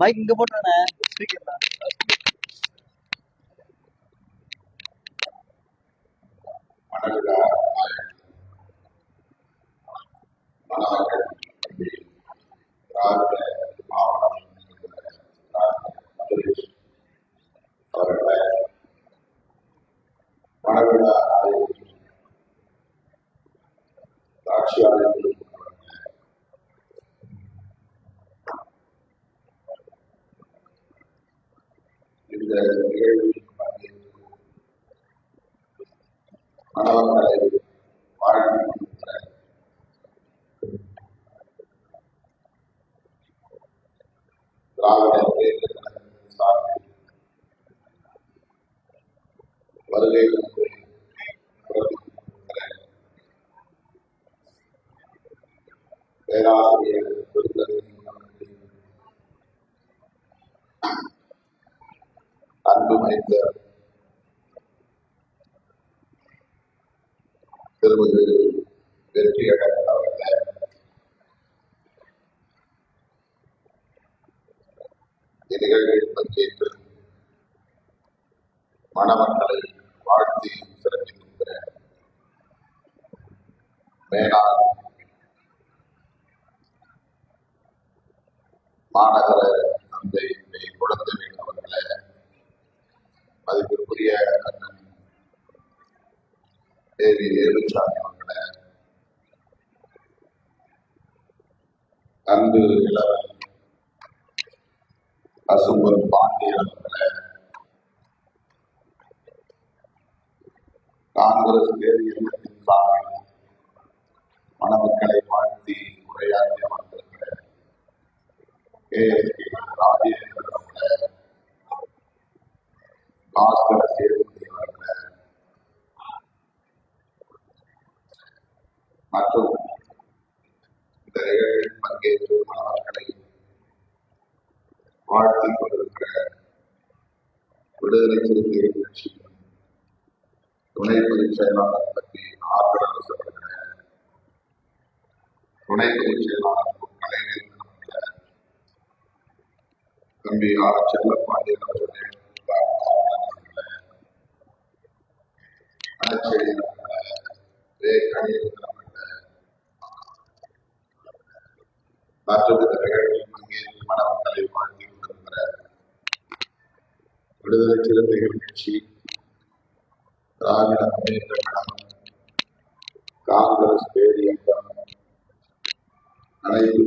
Mic இங்க போட்டானே? ஸ்பீக்கர்ல மணவிழா ஆட்சியாளர்கள் இந்த நிகழ்வில் பங்கேற்று மாணவர்களை வாழ்த்துகின்ற திராவிட முன்னேற்ற கழகத்தின் சார்பில் வருகை தந்து சிறப்பிக்கின்ற பேராசிரியர் விருந்தரசின் அவர்களையும் அன்பு மைந்த திருமதி வெற்றியழகன் அவர்களே இந்நிகழ்வில் பங்கேற்று மணமக்களை வாழ்த்தி சிறப்பிக்கின்ற மேலாண் மாநகர தந்தை குழந்தை அவர்களை மதிப்பிற்குரிய அண்ணன் தேவி வேலுச்சாமி அவர்களை அன்பு இளவன் அசும்பன் பாண்டியன் அவர்களை காங்கிரஸ் தேதி இயக்கத்தின் மணமக்களை வாழ்த்தி உரையாற்றி அமர்ந்திருக்கிற கே. எஸ் ராஜேந்திரன் அவர்களே பாஸ்கர சேதுபதி அவர்களே மற்றும் இந்த நிகழ்வில் பங்கேற்று மாணவர்களை வாழ்த்தி கொண்டிருக்கிற விடுதலை சிறுத்தைகள் கட்சியின் துணை பொதுச் செயலாளர் பற்றி ஆதரவு துணை பொதுச் செயலாளர் கலைஞர் தம்பி ஆர் செல்லப்பாண்டியன் அவர்களே அவர்களே மற்றும் இந்த நிகழ்வில் பங்கேற்று கொண்டிருக்கிற விடுதலை சிறுத்தைகள் கட்சி திராவிட முன்னேற்ற கழகம் காங்கிரஸ் பேரியக்கம் அனைத்து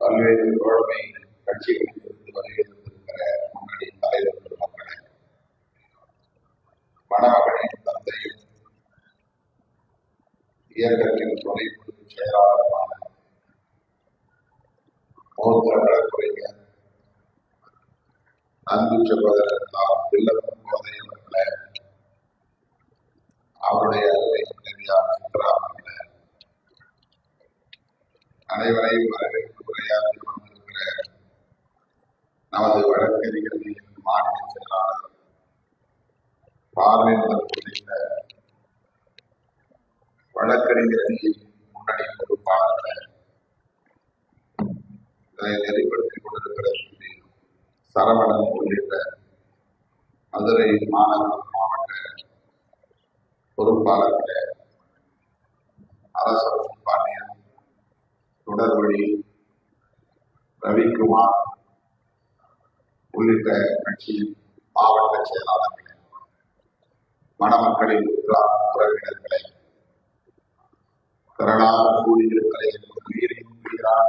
பல்வேறு தோழமை கட்சிகளில் வருகின்றிருக்கிற முன்னணி தலைவர்கள் மணமகனின் இயக்கத்தின் துணை பொதுச் மூத்த வழக்குரைஞர் அன்பு சகோதரர் நாம் வில்லப்பன் போதை அவருடைய அருமை மனைவியார் சித்ரா அனைவரையும் வரவேற்று உரையாற்றி கொண்டிருக்கிற நமது வழக்கறிஞர்களின் மாநில செயலாளர் பார்வையாளர் உள்ளிட்ட வழக்கறிஞர்களின் முன்னணி பொறுப்பாளர் இதை நெறிப்படுத்திக் கொண்டிருக்கிற சரவணன் உள்ளிட்ட மதுரை மாநகர மாவட்ட பொறுப்பாளர்கள அரச பாண்டியன் தொடர்வழி ரவிக்குமார் உள்ளிட்ட கட்சியின் மாவட்ட செயலாளர்களே மணமக்களின் உற்றார் உறவினர்களே திரளாக கூடியிருக்கிற உயிரின் உயிரான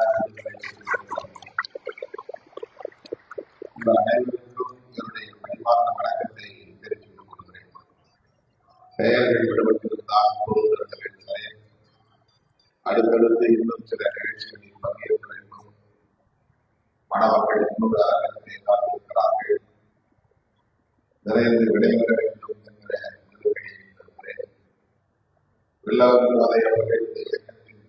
பெயர்கள் விடுபட்டிருந்தால் பொருள்கள் அடுத்தடுத்து இன்னும் சில நிகழ்ச்சிகளில் பங்கேற்க வேண்டும். மாணவர்கள் இன்னொரு அரங்கத்தை காத்திருக்கிறார்கள் நிறைந்து விடைபெற வேண்டும் என்கிற நிலைமையை இருக்கிறேன் வில்லவன் அதை அவர்கள் இந்த இயக்கத்தின்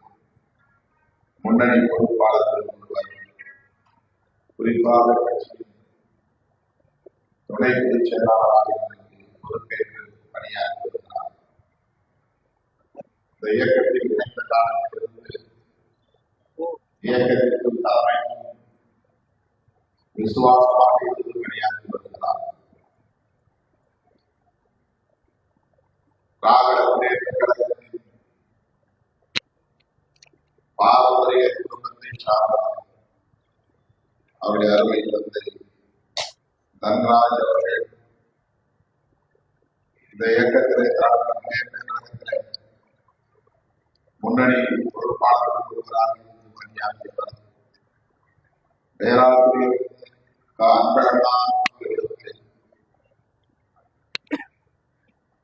முன்னணி பொறுப்பாளர்கள் ஒருவர் குறிப்பாக கட்சியின் துணை பொதுச் செயலாளராக இருந்து பொறுப்பேற்று பணியாற்றி வருகிறார் இந்த இயக்கத்தில் இணைந்த காலத்திலிருந்து இயக்கத்திற்கும் தலைமை விசுவாசமாக இருந்து பணியாற்றி வருகிறார் திராவிட முன்னேற்ற கழகத்தின் பாரம்பரிய குடும்பத்தை சார்ந்தவர் அவருடைய அருமை தந்தை தன்ராஜ் அவர்கள் இந்த இயக்கத்திலே திராவிட முன்னேற்ற கழகத்திலே முன்னணி பொறுப்பாளர் ஒருவராக இருந்து பணியாற்றியவர் பேராசிரியர்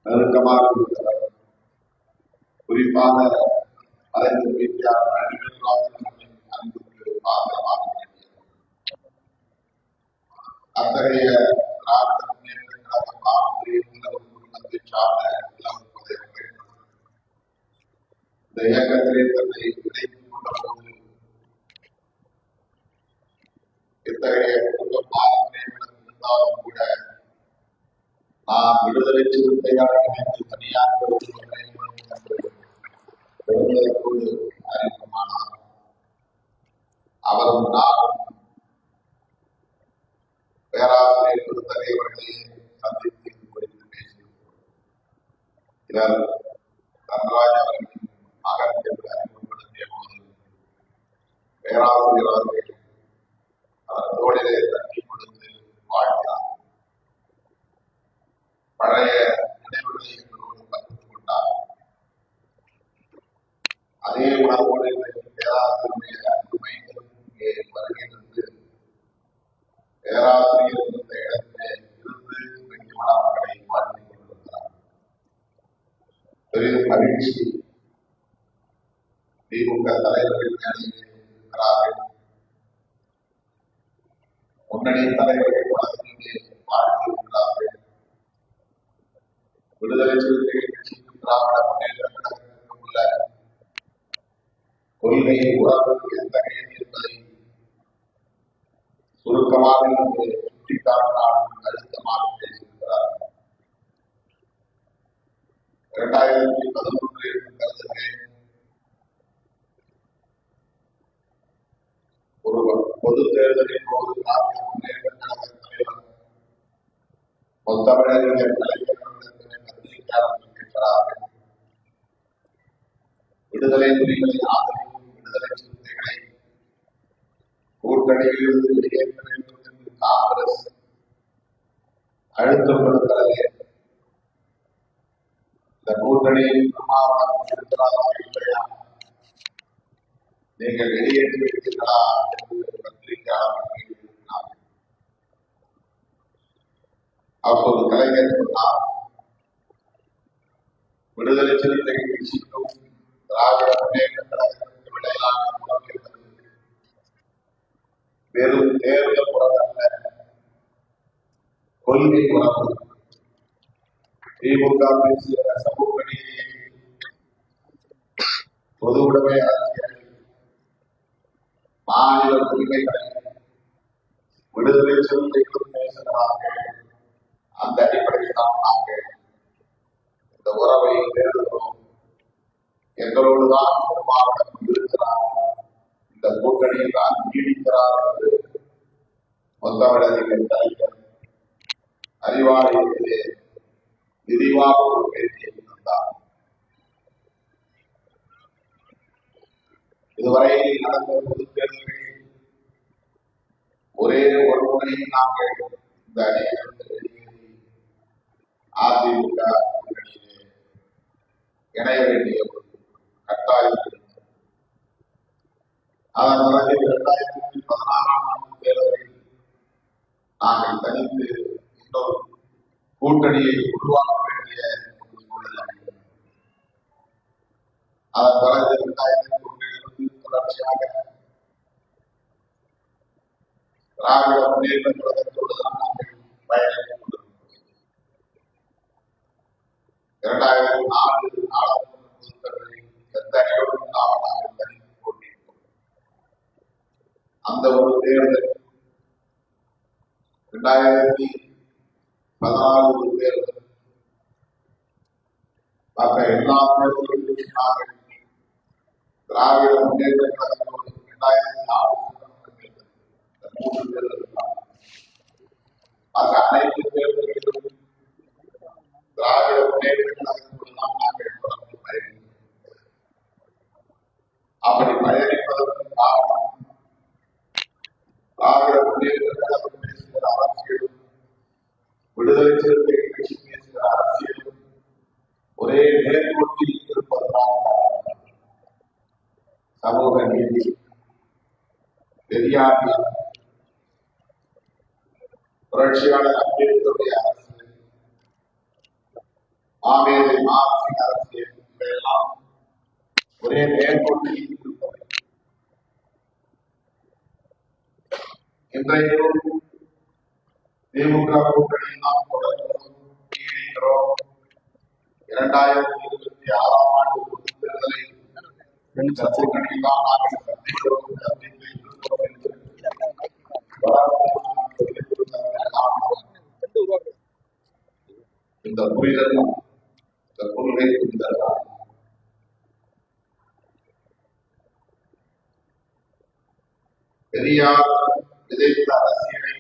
நெருக்கமாக இருக்கிறவர் குறிப்பாக அனைத்து வீட்டார் அன்புக்கு பாத்திரமாக அத்தகைய திராவிட முன்னேற்ற கழக பாரம்பரியம் உள்ள ஒரு குடும்பத்தை சார்ந்த இளம் புதையர்கள் இந்த இயக்கத்திலே தன்னை இணைத்துக் கொண்ட போது இத்தகைய குடும்ப பாரம்பரியங்கள் இருந்தாலும் கூட நான் விடுதலை சிறுத்தையாக இணைந்து பணியாற்ற விரும்புகிறேன் என்று பெருமிதத்தோடு அறிமுகமானார் அவரும் நானும் பேராசிரியர் பெருந்தகைவர்களே சந்தித்து இது குறித்து பேசியிருக்கிறோம் இவர் தன்ராஜ் அவர்களின் மகன் என்று அறிமுகப்படுத்திய போது பேராசிரியர் அதன் தோழிலே தோளிலே தட்டி கொடுத்து வாழ்த்தினார் பழைய நினைவுகளை எங்களோடு பகிர்ந்து கொண்டார் அதே உணர்வோடு இன்றைக்கு பேராசிரியருடைய அன்பு மைந்தரும் இங்கே வருகை தந்து பேராசிரியர் இந்த இடத்திலே இருந்து இன்றைக்கு மாணவர்களை வாழ்த்தி கொண்டிருக்கிறார் பெரிதும் மகிழ்ச்சி திமுக தலைவர்கள் மேடையில் இருக்கிறார்கள் முன்னணி தலைவர்கள் வழக்கிலே வாழ்த்தி இருக்கிறார்கள் விடுதலை சிறுத்தைகள் கட்சிக்கும் திராவிட முன்னேற்ற கழகத்திற்கும் உள்ள கொள்கை எந்த எத்தகையது என்பதை சுருக்கமாக இங்கு சுட்டிக்காட்டினால் அழுத்தமாக பேசியிருக்கிறார். இரண்டாயிரத்தி பதினொன்று என்று கருதுகிறேன். ஒரு பொது தேர்தலின் போது திராவிட முன்னேற்ற கழக தலைவர் முத்தமிழறிஞர் கலைஞர்களிடத்திலே கத்திரிக்க ஆரம்பிக்கின்றார்கள் விடுதலை புலிகளை ஆதரிக்க விடுதலை சிறுத்தைகளை காங்கிரஸ் இந்த கூட்டணியில் இருக்கிறதா இல்லையா நீங்கள் வெளியேற்றி விட்டீர்களா என்று பத்திரிகையாளர் அப்போது கலைஞர் சொன்னார் விடுதலை சிறுத்தைகள் திராவிட முன்னேற்ற இடையிலான வெறும் தேர்தல் உறவு கொள்கை உறவு திமுக பேசிய சமூக நீதியை பொது உடைமை அரசியல் மாநில உரிமைகளை விடுதலை சிறுத்தைகளும் பேசுகிறார்கள் அந்த அடிப்படையில் தான் நாங்கள் இந்த உறவை தேடுகிறோம் எங்களோடுதான் பெரும்பாலும் இந்த கூட்டணியில் தான் நீடிக்கிறார் என்று முத்தமிழறிஞர் தலைவர் அறிவாலயத்திலே விரிவாக ஒரு பேட்டியை தந்தார் இதுவரை நடந்த பொது தேர்தல்களில் ஒரே ஒரு முறை நாங்கள் இந்த அணியிலிருந்து வெளியேறி அதிமுக கூட்டணியிலே இணைய வேண்டிய ஒரு கட்டாயம் அதன் பிறகு இரண்டாயிரத்தி பதினாறாம் ஆண்டு தேர்தலில் நாங்கள் தனித்து இன்னொரு கூட்டணியை உருவாக்க வேண்டிய அதன் பிறகு இரண்டாயிரத்தி ஒன்றிலிருந்து தொடர்ச்சியாக திராவிட முன்னேற்ற தான் நாங்கள் பயணித்துக் கொண்டிருக்கிறோம் இரண்டாயிரத்தி நாலு நாடாளுமன்ற பொதுத்தேர்தலில் எந்த அணியோடும் இல்லாமல் நாங்கள் தனித்து போட்டியிட்டோம் அந்த ஒரு தேர்தல் இரண்டாயிரத்தி பதினாறு ஒரு தேர்தல் மற்ற எல்லா தேர்தல்களிலும் சொன்னார்கள் திராவிட முன்னேற்ற கழகம் இரண்டாயிரத்தி ஆறு இந்த மூன்று தேர்தல் தான். மற்ற அனைத்து தேர்தல்களிலும் திராவிட முன்னேற்ற கழகத்தோடு தான் நாங்கள் தொடர்ந்து பயணிக்கிறோம் அப்படி பயணிப்பதற்கு காரணம் திராவிட முன்னேற்ற கழகம் பேசுகிற அரசியலும் விடுதலை சிறுத்தை கட்சி பேசுகிற அரசியலும் ஒரே நேர்கோட்டில் இருப்பதனால் காரணம். சமூக நீதி பெரியாரின் புரட்சியாளர் அம்பேத்கருடைய அரசியல் மாமேதை மார்க்சின் அரசியல் இவையெல்லாம் ஒரே நேர்கோட்டில் இருப்பவை இன்றைக்கும் திமுக கூட்டணியில் நாம் தொடர்ந்து நீடிக்கிறோம் இரண்டாயிரத்தி இருபத்தி ஆறாம் ஆண்டு பொதுத் தேர்தலை இந்த கூட்டணியில் தான் நாங்கள் சந்திக்கிறோம் சந்தித்து இருக்கிறோம் என்று வரலாறு தெரிவித்திருந்ததன் காரணம் இந்த புரிதல் இந்த கொள்கை புரிதல் தான் பெரியார் விதைத்த அரசியலை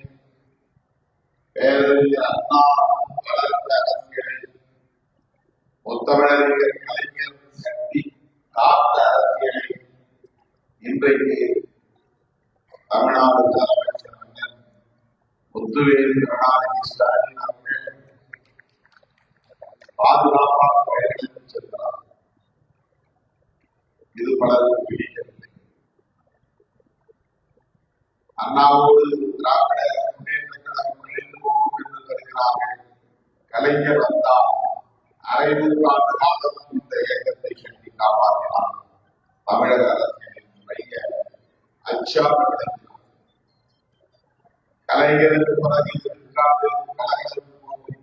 பேரறிஞர் அண்ணா வளர்த்த அரசியலை முத்தமிழறிஞர் கலைஞர் சக்தி காத்த அரசியலை இன்றைக்கு தமிழ்நாடு முதலமைச்சர் அண்ணன் முத்துவேல் கருணாநிதி ஸ்டாலின் அவர்கள் பயணித்து சென்றார் இது பலருக்கு பிடிக்கவில்லை அண்ணாவோடு திராவிட முன்னேற்ற கழகம் இணைந்து போகும் என்று கருதினார்கள் கலைஞர் வந்தார் அரை நூற்றாண்டு காலம் இந்த இயக்கத்தை கட்டி காப்பாற்றினார் தமிழக அரசியலில் வைக அச்சாக விளங்கினார் கலைஞருக்கு பிறகு இருக்காது கலைஞருக்கு போகும்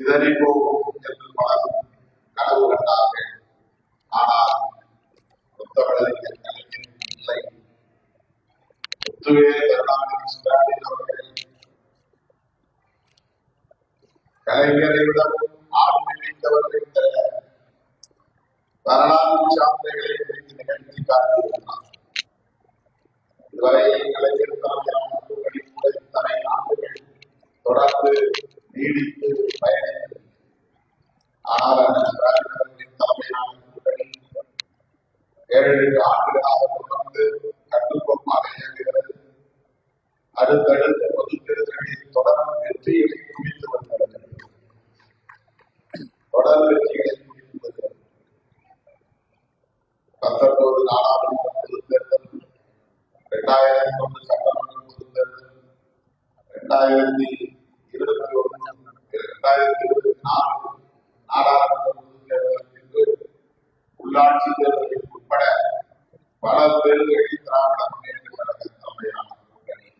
சிதறி போகும் என்று பலரும் கனவு கண்டார்கள் ஆனால் புத்தகங்களில் கலைஞர் இல்லை முத்துவேல் கருணாநிதி ஸ்டாலின் அவர்கள் கலைஞரை விடவும் ஆளுமை வைத்தவர்கள் என்ற வரலாற்று சான்றுகளை வைத்து நிகழ்த்தி காட்டியிருக்கிறார். இதுவரை கலைஞர் தலைமையான கூட்டணி கூட இத்தனை ஆண்டுகள் தொடர்ந்து நீடித்து பயணித்தது ஆனால் அந்த ஸ்டாலின் அவர்களின் தலைமையிலான ஏழு எட்டு ஆண்டுகளாக தொடர்ந்து கட்டுக்கோப்பாக இயங்குகிறது. அடுத்தடுத்த பொது தேர்தலில் தொடர் வெற்றிகளை குவித்து தொடர் வெற்றிகளை குவித்து பத்தொன்பது நாடாளுமன்ற இரண்டாயிரத்தி ஒன்று சட்டமன்ற இரண்டாயிரத்தி இருபத்தி ஒன்று இரண்டாயிரத்தி இருபத்தி நாடாளுமன்ற பின்பு உள்ளாட்சி தேர்தலில் உட்பட பல தேர்தல்களில் திராவிட முன்னேற்ற கழக தலைமையிலான கூட்டணி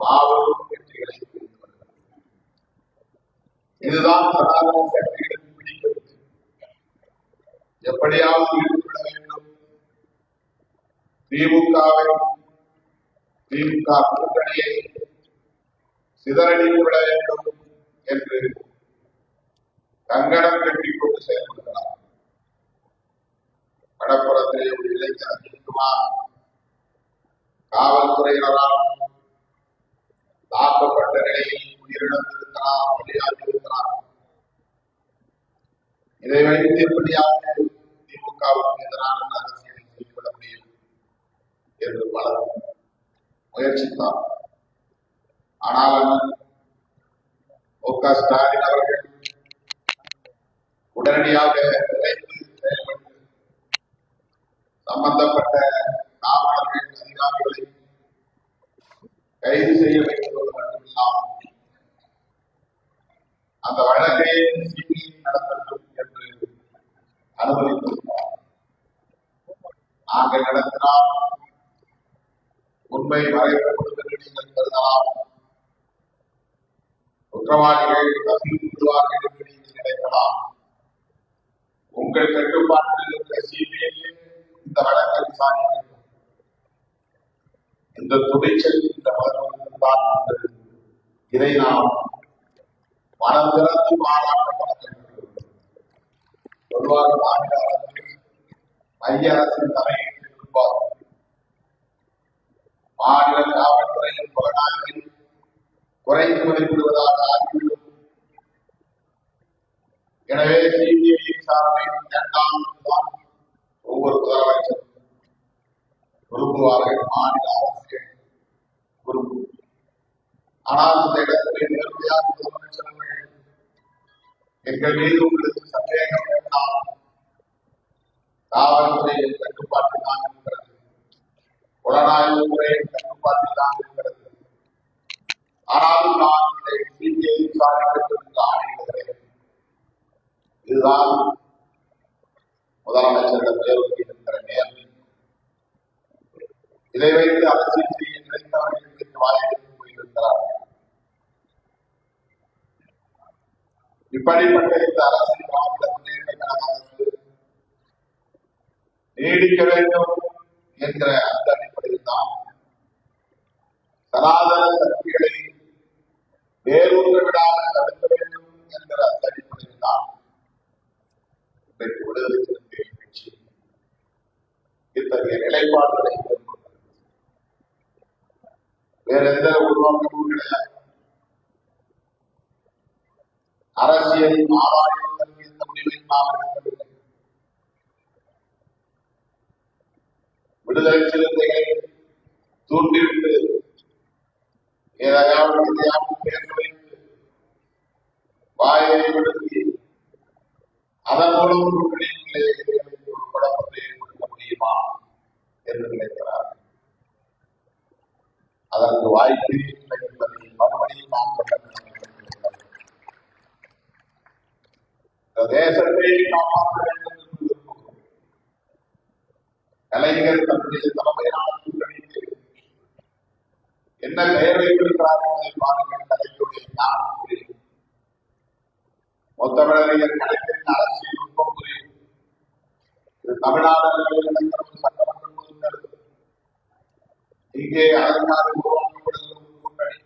மாபெரும் வெற்றிகளை இதுதான் சனாதன எப்படியாவது ஈடுபட வேண்டும். திமுகவை திமுக கூட்டணியை சிதறடித்து விட வேண்டும் என்று கங்கணம் கட்டிக் கொண்டு செயல்படுகிறார் வடப்புறத்திலே ஒரு இளைஞர் அஜித்குமார் காவல்துறையினரால் தாக்கப்பட்ட நிலையில் உயிரிழந்திருக்கிறார் பலியாகியிருக்கிறார் இதை வைத்து எப்படியாவது திமுகவுக்கு எதிரான அரசியலை செய்துவிட முடியும் என்று பலர் முயற்சித்தார். ஆனால் மு க ஸ்டாலின் அவர்கள் உடனடியாக விரைந்து செயல்பட்டு சம்பந்தப்பட்ட காவலர்கள் அதிகாரிகளை கைது செய்ய வைப்பது மட்டுமில்லாமல் அந்த வழக்கை சிபிஐ நடத்தட்டும் என்று அனுமதித்திருந்தார் நாங்கள் நடத்தினால் உண்மை மறைக்கப்படும் என்று நீங்கள் கருதலாம் குற்றவாளிகள் தப்பிவிடுவார்கள் என்று நீங்கள் நினைக்கலாம். உங்கள் கட்டுப்பாட்டில் இருக்கிற சிபிஐ இந்த வழக்கை விசாரிக்க இந்த துணிச்சல் இந்த மதத்தில் தான் இதை நாம் மனம் திறந்து பாராட்டப்பட வேண்டும். பொதுவாக மாநில அரசு மைய அரசின் தலையீட்டு இருப்பார் மாநில காவல்துறையின் புலனாய்வில் குறைந்து மதிப்பிடுவதாக ஆகிவிடும் எனவே சிபிஐ விசாரணையின் இரண்டாம் தான் ஒவ்வொரு முதலமைச்சரும் விரும்புவார்கள் மாநில அரசுகள் விரும்பும் ஆனால் இந்த இடத்திலே நேர்மையாக முதலமைச்சர்கள் எங்கள் மீது உங்களுக்கு சந்தேகம் வேண்டாம். காவல்துறையின் கட்டுப்பாட்டில் தான் இருக்கிறது புலனாய்வு துறையின் கட்டுப்பாட்டில் தான் இருக்கிறது ஆனாலும் நான் இதை சிபிஐ விசாரிப்பதற்கு ஆணையிடுகிறேன். இதுதான் முதலமைச்சரிடம் தேர்வுக்கு இருக்கிற நேர்மை. இதை வைத்து அரசியல் செய்ய நினைத்தவர்களுக்கு வாய்ப்பு போயிருக்கிறார்கள். இப்படிப்பட்ட இந்த அரசின் மாவட்ட முன்னேற்ற கழக அரசு நீடிக்க வேண்டும் என்ற அந்த அடிப்படையில் தான் சனாதன சக்திகளை வேரூன்ற விடாமல் தடுக்க வேண்டும் என்ற அந்த அடிப்படையில் தான் இன்றைக்கு விடுதலை சிறுத்தை கட்சி இத்தகைய நிலைப்பாடுகளை மேற்கொண்டது வேற எந்த உருவாக்கமும் கிடையாது அரசியல் ஆராய்வதற்கு இந்த விடுதலை சிறுத்தைகளை தூண்டிவிட்டு ஏதாவது எதையாவது பேச வைத்து வாயை விடுத்தி அதன் மூலம் கூட்டணியிலே ஒரு குழப்பத்தை ஏற்படுத்த முடியுமா? என்று நினைக்கிறார் அதற்கு வாய்ப்பு இல்லை என்பதை மறுபடியும் நாம் சொல்ல வேண்டும். இந்த தேசத்தை காப்பாற்ற வேண்டும் என்று விரும்புகிறோம் கலைஞர் தன்னுடைய தலைமையிலான கூட்டணிக்கு என்ன பெயர் வைத்திருக்கிறார்கள் என்பதை பாருங்கள் கலைஞருடைய ஞானம் புரியும் மொத்தமிழறிஞர் கலைஞரின் அரசியல் நுட்பம் புரியும் இது தமிழ்நாடு அளவில் நடக்கிற ஒரு சட்டமன்ற இங்கே அதற்காக உருவாக்கப்படுகிறது கூட்டணி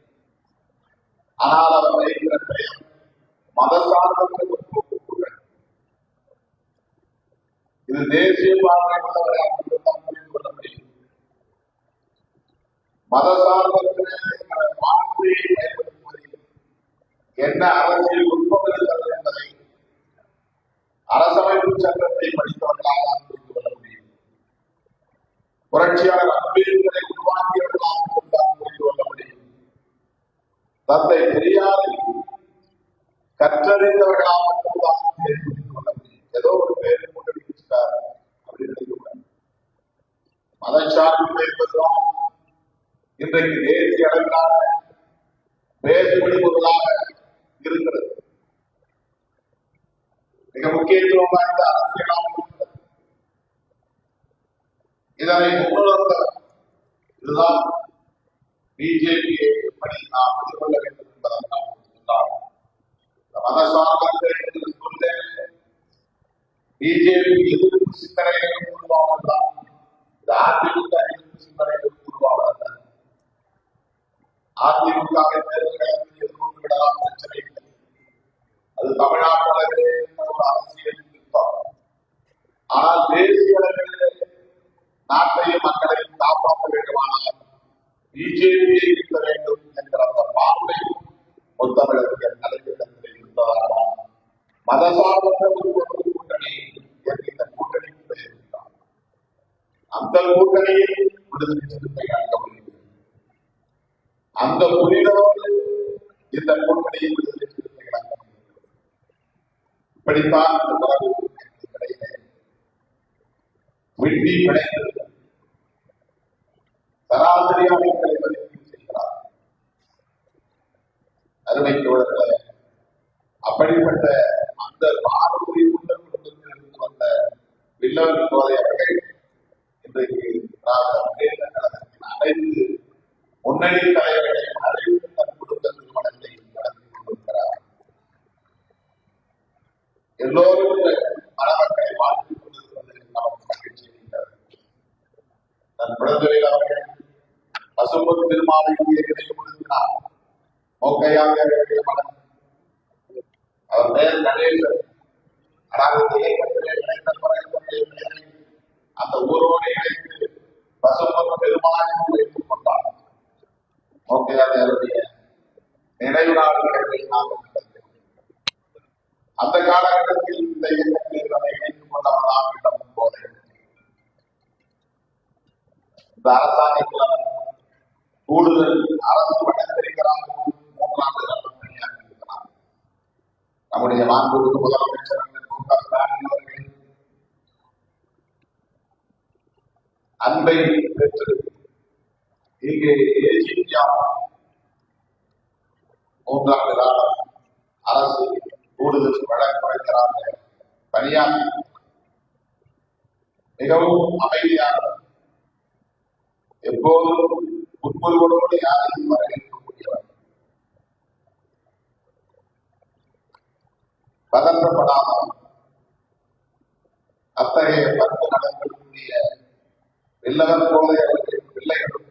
ஆனால் அவர் வைக்கிற பெயர் மத சார்பற்ற கூட்டணி இது தேசிய பார்வை உள்ளவரை மட்டும்தான் புரிந்து கொள்ள முடியும். மதசார்பற்ற என்ற வார்த்தையை பயன்படுத்துவதில் என்ன அரசியல் நுட்பம் என்பதை அரசமைப்பு சட்டத்தை படித்தவர்களாக புரிந்து கொள்ள முடியும். புரட்சியாளர் அம்பேத்கரை உருவாக்கியவர்களாக புரிந்து கொள்ள முடியும். தந்தை பெரியாரை கற்றறிந்தவர்களாக புரிந்து கொள்ள முடியும். ஏதோ ஒரு பேரை கொண்டு வச்சுட்டார் அப்படின்னு மதச்சார்பு என்பதுதான் இன்றைக்கு தேசிய அளவிலான பேசுபடி பொருளாக இருக்கிறது மிக முக்கியத்துவம் வாய்ந்த அரசியலாக இருக்கிறது இதனை முன்னுணர்ந்த இதுதான் பிஜேபியை எப்படி நாம் எதிர்கொள்ள வேண்டும் என்பதற்கான சொன்னார் மதசார்பற்ற என்று சொல்ல பிஜேபி எதிர்ப்பு சிந்தனைகளும் உருவாவதுதான் இது அதிமுக எதிர்ப்பு எதிர்கொண்டு விடலாம் பிரச்சனை இல்லை அது ஒரு அரசியல் யுத்தம் ஆனால் தேசிய அளவிலே நாட்டையும் மக்களையும் காப்பாற்ற வேண்டுமானால் பிஜேபியை இருக்க வேண்டும் என்கிற அந்த பார்வை முத்தமிழர்கள் தலைவரிடத்தில் இருந்ததாக மதசார்பற்ற ஒரு ஒரு கூட்டணி என்று இந்த கூட்டணிக்கு பெயரிட்டார் அந்த கூட்டணியில் விடுதலை சிறுத்தை அந்த புரிதலோடு இந்த கூட்டணியை விடுதலை சிறுத்தைகள் அங்க இப்படித்தான் இந்த உறவு விண்டி சராசரியாக மதிப்பீடு செய்கிறார். அருமை அப்படிப்பட்ட அந்த பார்வை உள்ள குடும்பத்தில் வந்த வில்லவன் அவர்கள் இன்றைக்கு திராவிட முன்னேற்ற கழகத்தின் அனைத்து முன்னணி தலைவர்களை அழைத்து தன் குடும்ப திருமணத்தை நடத்தி கொண்டிருக்கிறார் எல்லோரும் இந்த வாழ்த்துக் கொண்டிருப்பது நமக்கு மகிழ்ச்சி தன் குழந்தைகள் அவர்கள் பசும்பொன் திருமாவைக்கு அவர் பெயர் கணேசன் அந்த ஊரோடு இணைந்து பசுமன் பெருமானும் வைத்துக் கொண்டார் மோக்கையாளருடைய நினைவு நாடுகளை நாம் அந்த காலகட்டத்தில் இந்த இயக்கத்தில் நம்மை இணைத்துக் கொண்டவர்களாக இடம் போல இந்த அரசாங்கத்தில் கூடுதல் அரசு வழக்கறிஞராக மூன்றாண்டு நம்முடைய மாண்புமிகு முதலமைச்சர் க ஸ்டாலின் அவர்கள் அன்பை பெற்று இங்கே ஏஜிபியா மூன்றாண்டு காலம். அரசு கூடுதல் வழக்கறிஞராக பணியாற்றி மிகவும் அமைதியாக எப்போதும் முன்முருகோடு யாரையும் வரவேற்கக்கூடியவர். பதற்றப்படாமல் அத்தகைய பத்து நடக்கக்கூடிய வில்லவர் போல அவருடைய பிள்ளைகளும்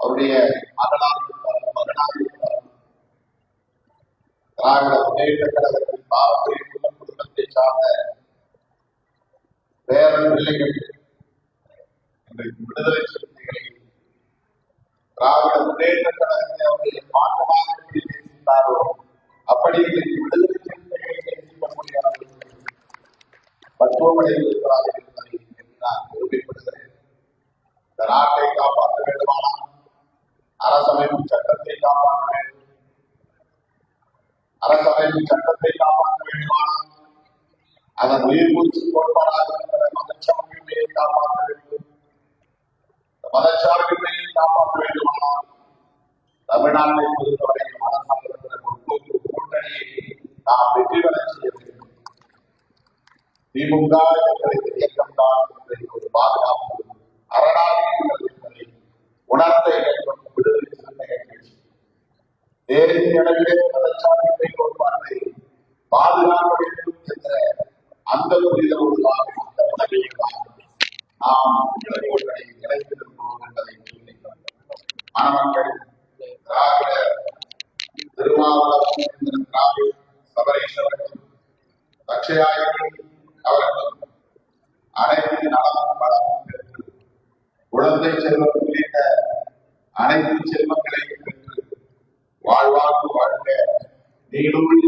அவருடைய மகனாக இருப்பார்கள் மகனாக இருப்பார்கள் திராவிட முன்னேற்ற கழகத்தின் பாரம்பரிய குடும்பத்தை சார்ந்த வேற பிள்ளைகள் இன்றைக்கு விடுதலை சிறுத்தைகளை திராவிட முன்னேற்ற கழகத்தை அவருடைய மாற்றமாக எப்படி நேசித்தாரோ அப்படி இன்றைக்கு விடுதலை சிறுத்தைகளை நேசிக்கக்கூடிய அளவுக்கு பக்குவமடைந்து இருக்கிறார்கள் என்பதை நான் பெருமைப்படுகிறேன் இந்த நாட்டை காப்பாற்ற வேண்டுமானால் அரசமைப்பு சட்டத்தை காப்பாற்ற வேண்டும் அரசமைப்பு சட்டத்தை காப்பாற்ற வேண்டுமானால் அதன் உயிர் மூச்சு கோட்பாடாக இருக்கிற மதச்சார்பின்மையை காப்பாற்ற வேண்டும் இந்த மதச்சார்பின்மையை காப்பாற்ற வேண்டுமானால் தமிழ்நாட்டை பொறுத்தவரை மனசாக இருக்கிற முற்போக்கு கூட்டணியை நாம் வெற்றி பெற செய்ய வேண்டும் திமுக என்ற இந்த இயக்கம் தான் இன்றைக்கு ஒரு பாதுகாப்பு அரணாக உணர்த்த இயக்கம் விடுதலை சிறுத்தைகள் மதச்சார்பின்மை கோட்பாட்டை பாதுகாக்க வேண்டும் என்ற அந்த புரிதலோடு தான் நாம் என்பதை சொல்லி திராவிட திருமாவளவன் திராவிட தட்சயாயர்கள் அனைத்து நலமும் வளமும் பெற்று குழந்தை செல்வம் உள்ளிட்ட அனைத்து செல்வங்களையும் பெற்று வாழ்வாங்கு வாழ்க. நீடூழி